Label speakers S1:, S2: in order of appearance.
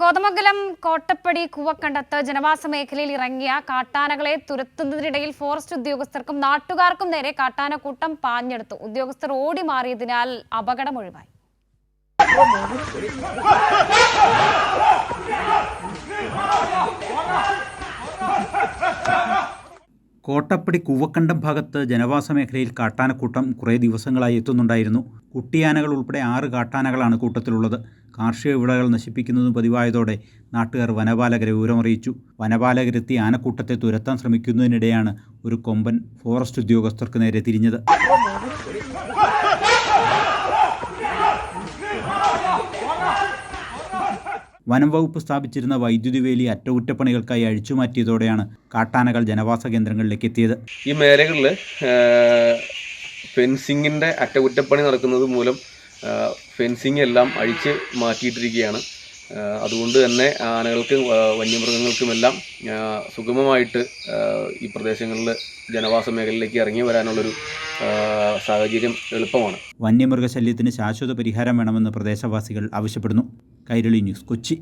S1: കോതമംഗലം കോട്ടപ്പടി കുവക്കണ്ടത്ത് ജനവാസ മേഖലയിൽ ഇറങ്ങിയ കാട്ടാനകളെ തുരത്തുന്നതിനിടയിൽ ഫോറസ്റ്റ് ഉദ്യോഗസ്ഥർക്കും നാട്ടുകാർക്കും നേരെ കാട്ടാനക്കൂട്ടം പാഞ്ഞെടുത്തു. ഉദ്യോഗസ്ഥർ ഓടി മാറിയതിനാൽ അപകടം ഒഴിവായി.
S2: കോട്ടപ്പടി കൂവക്കണ്ടം ഭാഗത്ത് ജനവാസ മേഖലയിൽ കാട്ടാനക്കൂട്ടം കുറേ ദിവസങ്ങളായി എത്തുന്നുണ്ടായിരുന്നു. കുട്ടിയാനകൾ ഉൾപ്പെടെ ആറ് കാട്ടാനകളാണ് കൂട്ടത്തിലുള്ളത്. കാർഷിക വിളകൾ നശിപ്പിക്കുന്നതും പതിവായതോടെ നാട്ടുകാർ വനപാലകരെ വിവരമറിയിച്ചു. വനപാലകരെത്തി ആനക്കൂട്ടത്തെ തുരത്താൻ ശ്രമിക്കുന്നതിനിടെയാണ് ഒരു കൊമ്പൻ ഫോറസ്റ്റ് ഉദ്യോഗസ്ഥർക്ക് നേരെ തിരിഞ്ഞത്. വനം വകുപ്പ് സ്ഥാപിച്ചിരുന്ന വൈദ്യുതി വേലി അറ്റകുറ്റപ്പണികൾക്കായി അഴിച്ചുമാറ്റിയതോടെയാണ് കാട്ടാനകൾ ജനവാസ കേന്ദ്രങ്ങളിലേക്ക് എത്തിയത്.
S3: ഈ മേഖലകളിൽ ഫെൻസിങ്ങിന്റെ അറ്റകുറ്റപ്പണി നടക്കുന്നത് മൂലം ഫെൻസിങ് എല്ലാം അഴിച്ച് മാറ്റിയിട്ടിരിക്കുകയാണ്. അതുകൊണ്ട് തന്നെ ആനകൾക്കും വന്യമൃഗങ്ങൾക്കുമെല്ലാം എല്ലാം സുഗമമായിട്ട് ഈ പ്രദേശങ്ങളിൽ ജനവാസ മേഖലയിലേക്ക് ഇറങ്ങി വരാനുള്ളൊരു സാഹചര്യം എളുപ്പമാണ്.
S2: വന്യമൃഗശല്യത്തിന് ശാശ്വത പരിഹാരം വേണമെന്ന് പ്രദേശവാസികൾ ആവശ്യപ്പെടുന്നു. കൈരളി ന്യൂസ് കൊച്ചി